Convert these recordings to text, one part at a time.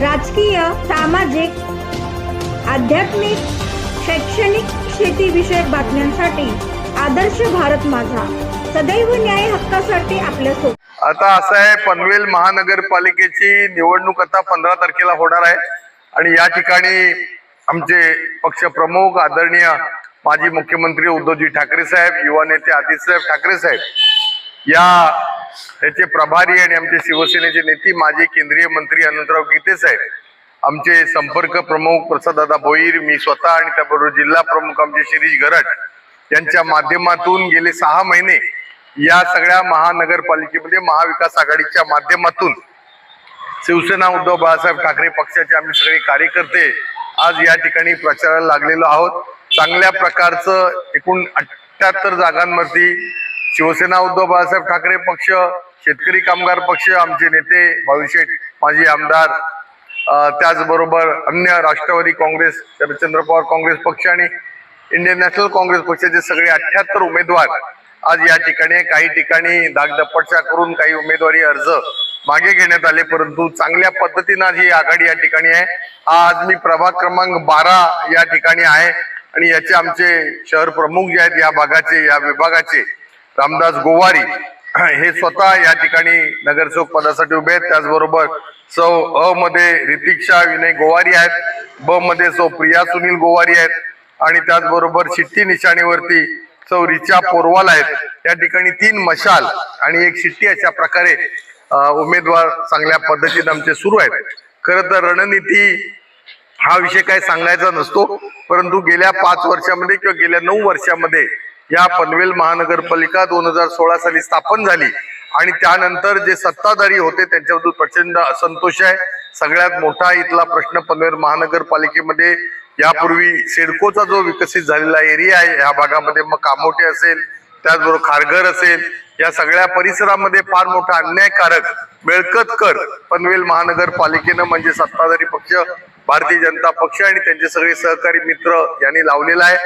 राजकीय सामाजिक आध्यात्मिक शैक्षणिक शेतीविषयक बातम्यांसाठी आदर्श भारत माझा. सदैव न्याय हक्कासाठी आपल्यासोबत आता असं आहे पनवेल महानगरपालिकेची निवडणूक आता पंधरा तारखेला होणार आहे. आणि या ठिकाणी आमचे पक्ष प्रमुख आदरणीय माजी मुख्यमंत्री उद्धवजी ठाकरे साहेब युवा नेते आदित्यसाहेब ठाकरे साहेब या त्याचे प्रभारी आणि आमचे शिवसेनेचे नेते माजी केंद्रीय मंत्री अनंतराव गीते साहेब. आमचे संपर्क प्रमुख प्रसाददादा भोईर मी स्वतः आणि त्याबरोबर जिल्हा प्रमुख आमचे शिरीष गरड यांच्या माध्यमातून गेले सहा महिने या सगळ्या महानगरपालिकेमध्ये महाविकास आघाडीच्या माध्यमातून शिवसेना उद्धव बाळासाहेब ठाकरे पक्षाचे आम्ही सगळे कार्यकर्ते आज या ठिकाणी प्रचाराला लागलेलो आहोत. चांगल्या प्रकारचं एकूण अठ्ठ्याहत्तर जागांवरती शिवसेना उद्धव बाळासाहेब ठाकरे पक्ष शेतकरी कामगार पक्ष आमचे नेते भाऊशेठ माजी आमदार त्याचबरोबर अन्य राष्ट्रवादी काँग्रेस शरदचंद्र पवार काँग्रेस पक्ष आणि इंडियन नॅशनल काँग्रेस पक्षाचे सगळे अठ्याहत्तर उमेदवार आज या ठिकाणी काही ठिकाणी दागदपटशा करून काही उमेदवारी अर्ज मागे घेण्यात आले परंतु चांगल्या पद्धतीनं ही आघाडी या ठिकाणी आहे. आज मी प्रभाग क्रमांक बारा या ठिकाणी आहे आणि याचे आमचे शहर प्रमुख जे आहेत या भागाचे या विभागाचे रामदास गोवारी हे स्वतः या ठिकाणी नगरसेवक पदासाठी उभे आहेत. त्याचबरोबर सौ अ मध्ये रितिक्षा विनय गोवारी आहेत. ब मध्ये सौ प्रिया सुनील गोवारी आहेत. आणि त्याचबरोबर शिट्टी निशाणीवरती सौ रिचा पोरवाल आहेत. या ठिकाणी तीन मशाल आणि एक शिट्टी अशा प्रकारे उमेदवार चांगल्या पद्धतीने आमचे सुरू आहेत. खरं तर रणनीती हा विषय काय सांगायचा नसतो. परंतु गेल्या पाच वर्षामध्ये किंवा गेल्या नऊ वर्षामध्ये या पनवेल महानगरपालिका दोन हजार सोळा साली स्थापन झाली. आणि त्यानंतर जे सत्ताधारी होते त्यांच्याबद्दल प्रचंड असंतोष आहे. सगळ्यात मोठा इथला प्रश्न पनवेल महानगरपालिकेमध्ये यापूर्वी सिडकोचा जो विकसित झालेला एरिया आहे या भागामध्ये मग कामोटे असेल त्याचबरोबर खारघर असेल या सगळ्या परिसरामध्ये फार मोठा अन्यायकारक मिळकत कर पनवेल महानगरपालिकेनं म्हणजे सत्ताधारी पक्ष भारतीय जनता पक्ष आणि त्यांचे सगळे सहकारी मित्र यांनी लावलेला आहे.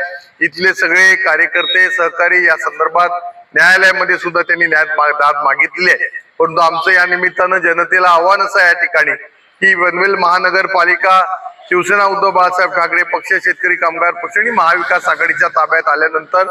इथले सगळे कार्यकर्ते सहकारी या संदर्भात न्यायालयामध्ये सुद्धा त्यांनी न्याय दाद मागितली आहे. परंतु आमचं या निमित्तानं जनतेला आव्हान असं आहे या ठिकाणी की पनवेल महानगरपालिका शिवसेना उद्धव बाळासाहेब ठाकरे पक्ष शेतकरी कामगार पक्ष आणि महाविकास आघाडीच्या ताब्यात आल्यानंतर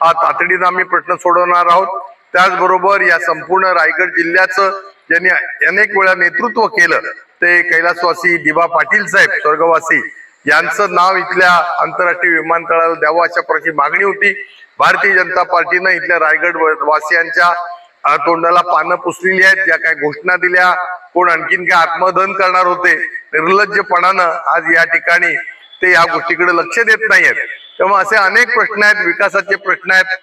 हा तातडीनं आम्ही प्रश्न सोडवणार आहोत. त्याचबरोबर या संपूर्ण रायगड जिल्ह्याचं ज्यांनी अनेक वेळा नेतृत्व केलं ते कैलासवासी दिबा पाटील साहेब स्वर्गवासी. यांचं नाव इथल्या आंतरराष्ट्रीय विमानतळाला द्यावं अशा प्रकारची मागणी होती. भारतीय जनता पार्टीनं इथल्या रायगड वासियांच्या तोंडाला पानं पुसलेली आहेत. ज्या काय घोषणा दिल्या कोण आणखीन काय आत्मदहन करणार होते निर्लज्जपणानं आज या ठिकाणी ते या गोष्टीकडे लक्ष देत नाहीयेत. तेव्हा असे अनेक प्रश्न आहेत विकासाचे प्रश्न आहेत.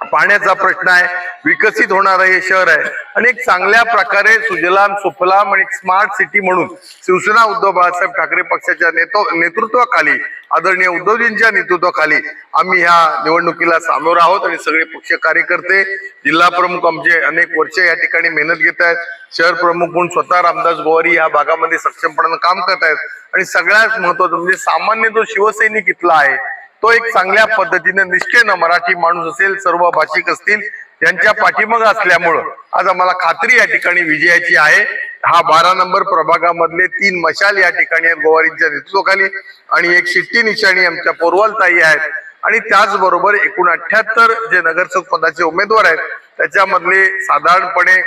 पाण्याचा प्रश्न आहे विकसित होणारं हे शहर आहे. आणि एक चांगल्या प्रकारे सुजलाम सुफलाम आणि स्मार्ट सिटी म्हणून शिवसेना उद्धव बाळासाहेब ठाकरे पक्षाच्या नेतो नेतृत्वाखाली आदरणीय उद्धवजींच्या नेतृत्वाखाली आम्ही ह्या निवडणुकीला सामोर आहोत आणि सगळे पक्ष कार्यकर्ते जिल्हा प्रमुख आमचे अनेक वर्ष या ठिकाणी मेहनत घेत आहेत. शहर प्रमुख म्हणून स्वतः रामदास गोवारी या भागामध्ये सक्षमपणानं काम करत आहेत. आणि सगळ्यात महत्वाचं म्हणजे सामान्य जो शिवसैनिक इथला आहे तो एक चांगल्या पद्धतीने निष्ठेनं मराठी माणूस असेल सर्व भाषिक असतील यांच्या पाठीमाग असल्यामुळं आज आम्हाला खात्री या ठिकाणी विजयाची आहे. हा बारा नंबर प्रभागामधले तीन मशाल या ठिकाणी आहेत गोवारींच्या नेतृत्वाखाली आणि एक शिट्टी निशाणी आमच्या पोरवाल ताई आहेत. आणि त्याचबरोबर एकूण अठ्याहत्तर जे नगरसेवक पदाचे उमेदवार आहेत त्याच्यामधले साधारणपणे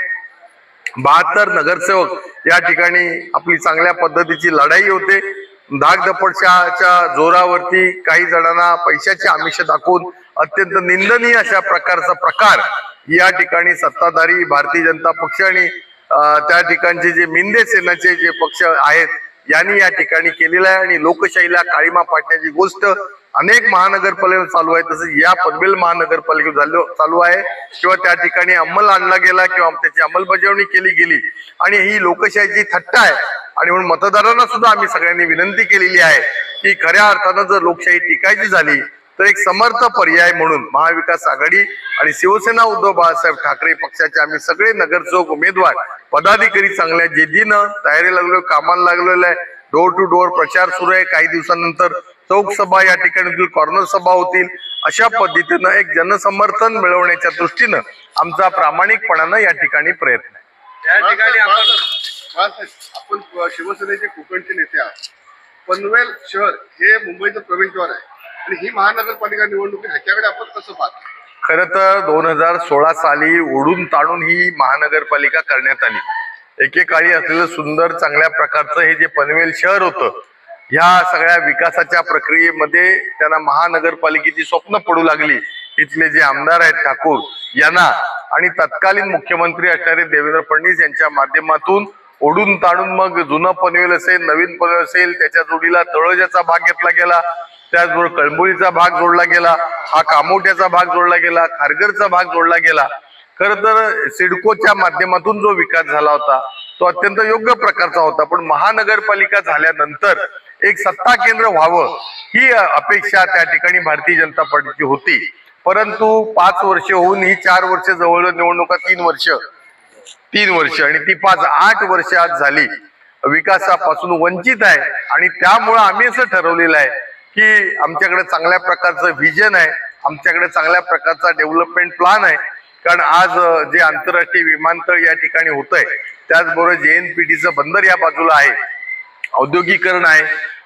बहात्तर नगरसेवक या ठिकाणी आपली चांगल्या पद्धतीची लढाई होते. धाकधपडशाच्या जोरावरती काही जणांना पैशाची आमिष दाखवून अत्यंत निंदनीय अशा प्रकारचा प्रकार या ठिकाणी सत्ताधारी भारतीय जनता पक्ष आणि त्या ठिकाणचे जे मिंदे सेनाचे जे पक्ष आहेत यांनी या ठिकाणी केलेलं आहे आणि लोकशाहीला काळीमा पाडण्याची गोष्ट अनेक महानगरपालिका चालू आहे. तसंच या पनवेल महानगरपालिका झालो चालू आहे. किंवा त्या ठिकाणी अंमल आणला गेला किंवा त्याची अंमलबजावणी केली गेली. आणि ही लोकशाहीची थट्टा आहे. आणि म्हणून मतदारांना सुद्धा आम्ही सगळ्यांनी विनंती केलेली आहे की खऱ्या अर्थानं जर लोकशाही टिकायची झाली तर एक समर्थ पर्याय म्हणून महाविकास आघाडी आणि शिवसेना उद्धव बाळासाहेब ठाकरे पक्षाचे आम्ही सगळे नगरसेवक उमेदवार पदाधिकारी चांगल्या जेदीनं तयारी लागलो कामाला लागलेलं आहे. डोर टू डोर प्रचार सुरू आहे. काही दिवसानंतर चौक सभा या ठिकाणी कॉर्नर सभा होतील. अशा पद्धतीनं एक जनसमर्थन मिळवण्याच्या दृष्टीनं आमचा प्रामाणिकपणानं या ठिकाणी प्रयत्न आहे. या ठिकाणी आपण शिवसेनेचे कोकणचे नेते आहात. पनवेल शहर हे मुंबईचं प्रवेशद्वार आहे. आणि ही महानगरपालिका निवडणूक ह्याच्याकडे आपण कसं पाहतो? खर तर दोन हजार सोळा साली ओढून ताणून ही महानगरपालिका करण्यात आली. एकेकाळी असलेलं सुंदर चांगल्या प्रकारचं हे जे पनवेल शहर होतं ह्या सगळ्या विकासाच्या प्रक्रियेमध्ये त्यांना महानगरपालिकेची स्वप्न पडू लागली. इथले जे आमदार आहेत ठाकूर यांना आणि तत्कालीन मुख्यमंत्री असणारे देवेंद्र फडणवीस यांच्या माध्यमातून ओढून ताणून मग जुनं पनवेल असेल नवीन पनवेल असेल त्याच्या जोडीला तळोजाचा भाग घेतला गेला. त्याचबरोबर कळंबोलीचा भाग जोडला गेला. हा कामोट्याचा भाग जोडला गेला. खारघरचा भाग जोडला गेला. खर तर सिडकोच्या माध्यमातून जो विकास झाला होता तो अत्यंत योग्य प्रकारचा होता. पण महानगरपालिका झाल्यानंतर एक सत्ता केंद्र व्हावं ही अपेक्षा त्या ठिकाणी भारतीय जनता पार्टीची होती. परंतु पाच वर्ष होऊन ही चार वर्ष जवळ निवडणुका तीन वर्ष तीन वर्ष आणि ती पाच आठ वर्ष आज झाली. विकासापासून वंचित आहे आणि त्यामुळं आम्ही असं ठरवलेलं आहे की आमच्याकडे चांगल्या प्रकारचं व्हिजन आहे आमच्याकडे चांगल्या प्रकारचा डेव्हलपमेंट प्लान आहे. कारण आज जे आंतरराष्ट्रीय विमानतळ या ठिकाणी होत आहे त्याचबरोबर जेएनपीटीचं बंदर या बाजूला आहे औद्योगिकरण आहे.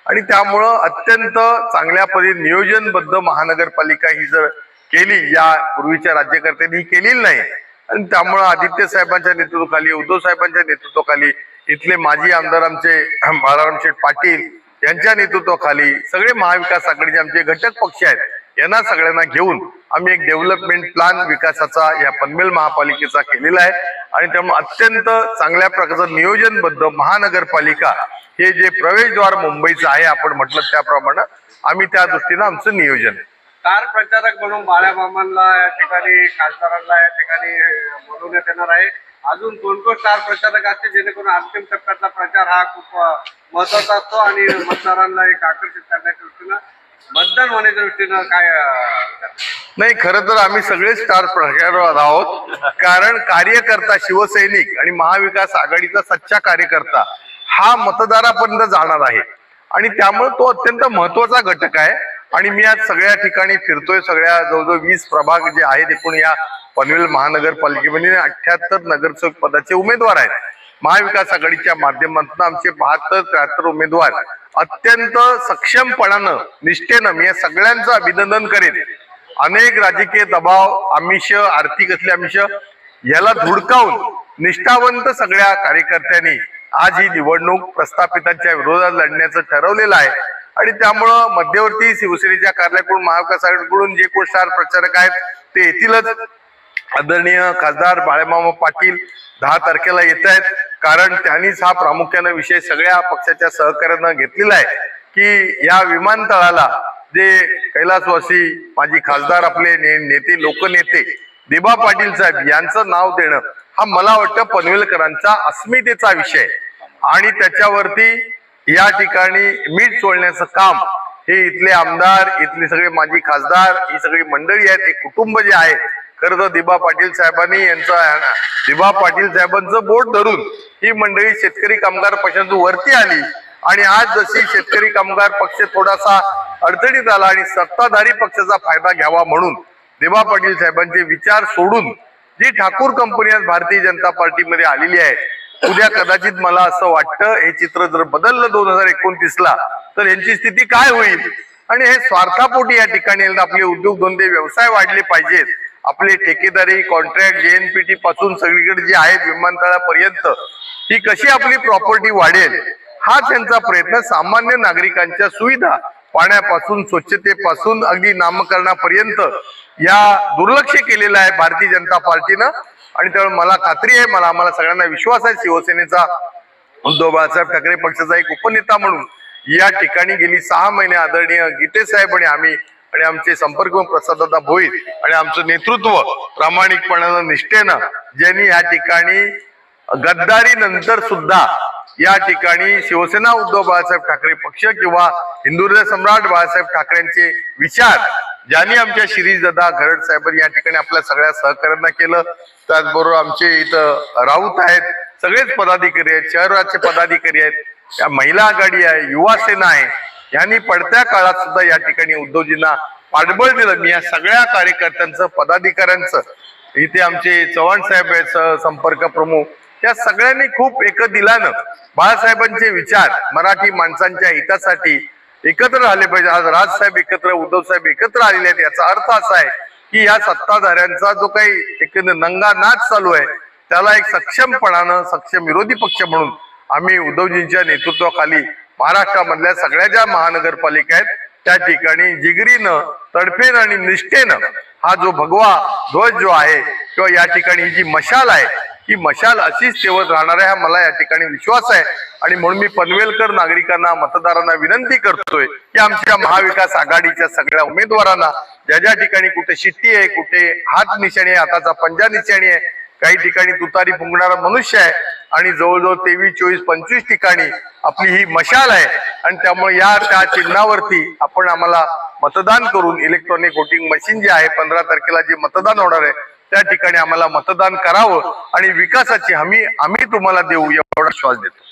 आणि त्यामुळं अत्यंत चांगल्या पद्धती नियोजनबद्ध महानगरपालिका ही जर केली या पूर्वीच्या राज्यकर्त्यांनी ही केलेली नाही. आणि त्यामुळं आदित्य साहेबांच्या नेतृत्वाखाली उद्धव साहेबांच्या नेतृत्वाखाली इथले माजी आमदार आमचे बाळाराम शेठ पाटील यांच्या नेतृत्वाखाली सगळे महाविकास आघाडीचे आमचे घटक पक्ष आहेत. यांना सगळ्यांना घेऊन आम्ही एक डेव्हलपमेंट प्लान विकासाचा या पनवेल महापालिकेचा केलेला आहे. आणि त्यामुळे अत्यंत चांगल्या प्रकारचं नियोजनबद्ध महानगरपालिका हे जे प्रवेशद्वार मुंबईचं आहे आपण म्हटलं त्याप्रमाणे आम्ही त्या दृष्टीनं आमचं नियोजन आहे. स्टार प्रचारक म्हणून बाळाबामांना या ठिकाणी खासदारांना या ठिकाणी बोलवण्यात येणार आहे. अजून कोण कोण स्टार प्रचारक असतील जेणेकरून अंतिम टप्प्यातला प्रचार हा खूप महत्त्वाचा असतो आणि मतदारांना एक आकर्षित करण्याच्या दृष्टीनं मतदान होण्याच्या दृष्टीनं काय नाही खरं तर आम्ही सगळे स्टार प्रचारक आहोत. कारण कार्यकर्ता शिवसैनिक आणि महाविकास आघाडीचा सच्चा कार्यकर्ता हा मतदारापर्यंत जाणार आहे. आणि त्यामुळे तो अत्यंत महत्त्वाचा घटक आहे. आणि मी आज सगळ्या ठिकाणी फिरतोय सगळ्या जवळजवळ वीस प्रभाग जे आहेत एकूण या पनवेल महानगरपालिकेमध्ये अठ्याहत्तर नगरसेवक पदाचे उमेदवार आहेत. महाविकास आघाडीच्या माध्यमातून आमचे बहात्तर त्र्याहत्तर उमेदवार अत्यंत सक्षमपणानं निष्ठेनं मी या सगळ्यांचं अभिनंदन करेन. अनेक राजकीय दबाव आमिष आर्थिक असले आमिष याला धुडकावून निष्ठावंत सगळ्या कार्यकर्त्यांनी आज ही निवडणूक प्रस्थापितांच्या विरोधात लढण्याचं ठरवलेलं आहे. आणि त्यामुळं मध्यवर्ती शिवसेनेच्या कार्यालयाकडून महाविकास आघाडीकडून जे कोण स्टार प्रचारक आहेत ते येतीलच. आदरणीय खासदार बाळेमामा पाटील दहा तारखेला येत आहेत. कारण त्यांनीच हा प्रामुख्यानं विषय सगळ्या पक्षाच्या सहकार्यानं घेतलेला आहे की या विमानतळाला जे कैलासवासी माझी खासदार आपले ने- नेते लोकनेते दिबा पाटील साहेब यांचं नाव देणं हा मला वाटतं पनवेलकरांचा अस्मितेचा विषय आणि त्याच्यावरती या ठिकाणी मीठ सोडण्याचं काम हे इथले आमदार इथले सगळे माजी खासदार ही सगळी मंडळी आहेत एक कुटुंब जे आहे खरं तर दिबा पाटील साहेबांनी यांचा दिबा पाटील साहेबांचं बोट धरून ही मंडळी शेतकरी कामगार पक्षातून वरती आली. आणि आज जशी शेतकरी कामगार पक्ष थोडासा अडचणीत आला आणि सत्ताधारी पक्षाचा फायदा घ्यावा म्हणून दिबा पाटील साहेबांचे विचार सोडून जी ठाकूर कंपनी आज भारतीय जनता पार्टीमध्ये आलेली आहे उद्या कदाचित मला असं वाटतं हे चित्र जर बदललं दोन हजार एकोणतीस ला तर यांची स्थिती काय होईल? आणि हे स्वार्थापोटी या ठिकाणी आपले उद्योगधंदे व्यवसाय वाढले पाहिजेत. आपले ठेकेदारी कॉन्ट्रॅक्ट जेएनपीटी पासून सगळीकडे जे आहेत विमानतळापर्यंत ही कशी आपली प्रॉपर्टी वाढेल? हा त्यांचा प्रयत्न सामान्य नागरिकांच्या सुविधा पाण्यापासून स्वच्छतेपासून अगदी नामकरणापर्यंत या दुर्लक्ष केलेलं आहे भारतीय जनता पार्टीनं. आणि त्यामुळे मला खात्री आहे मला आम्हाला सगळ्यांना विश्वास आहे शिवसेनेचा उद्धव बाळासाहेब ठाकरे पक्षाचा एक उपनेता म्हणून या ठिकाणी गेली सहा महिने आदरणीय गीते साहेब आणि आम्ही आणि आमचे संपर्क प्रसाददादा भोईर आणि आमचं नेतृत्व प्रामाणिकपणानं निष्ठेनं ज्यांनी या ठिकाणी गद्दारी नंतर सुद्धा या ठिकाणी शिवसेना उद्धव बाळासाहेब ठाकरे पक्ष किंवा हिंदुहृदय सम्राट बाळासाहेब ठाकरेंचे विचार ज्यांनी आमच्या शिरीष दादा घरड साहेबांनी या ठिकाणी आपल्या सगळ्या सहकार्यांना केलं त्याचबरोबर आमचे इथं राऊत आहेत सगळेच पदाधिकारी आहेत शहराचे पदाधिकारी आहेत या महिला आघाडी आहे युवा सेना आहे यांनी पडत्या काळात सुद्धा या ठिकाणी उद्धवजींना पाठबळ दिलं. मी या सगळ्या कार्यकर्त्यांचं पदाधिकाऱ्यांचं इथे आमचे चव्हाण साहेब आहेत संपर्क प्रमुख या सगळ्यांनी खूप एक दिलानं. बाळासाहेबांचे विचार मराठी माणसांच्या हितासाठी एकत्र आले पाहिजे. आज राजसाहेब एकत्र उद्धव साहेब एकत्र आलेले आहेत. याचा अर्थ असा आहे की या सत्ताधाऱ्यांचा जो काही एक नंगा नाच चालू आहे त्याला एक सक्षमपणानं सक्षम विरोधी पक्ष म्हणून आम्ही उद्धवजींच्या नेतृत्वाखाली महाराष्ट्रामधल्या सगळ्या ज्या महानगरपालिका आहेत त्या ठिकाणी जिगरीनं तडफेनं आणि निष्ठेनं हा जो भगवा ध्वज जो आहे किंवा या ठिकाणी ही जी मशाल आहे ही मशाल अशीच तेवत राहणार आहे हा मला या ठिकाणी विश्वास आहे. आणि म्हणून मी पनवेलकर नागरिकांना मतदारांना विनंती करतोय की आमच्या महाविकास आघाडीच्या सगळ्या उमेदवारांना ज्या ज्या ठिकाणी कुठे शिट्टी आहे कुठे हात निशाणी आहे हाताचा पंजा निशाणी आहे काही ठिकाणी तुतारी फुंकणारा मनुष्य आहे आणि जवळजवळ तेवीस चोवीस पंचवीस ठिकाणी आपली ही मशाल आहे. आणि त्यामुळे या त्या चिन्हावरती आपण आम्हाला मतदान करून इलेक्ट्रॉनिक व्होटिंग मशीन जे आहे पंधरा तारखेला जे मतदान होणार आहे त्या ठिकाणी आम्हाला मतदान करावं आणि विकासाची हमी आम्ही तुम्हाला देऊ एवढा श्वास देतो.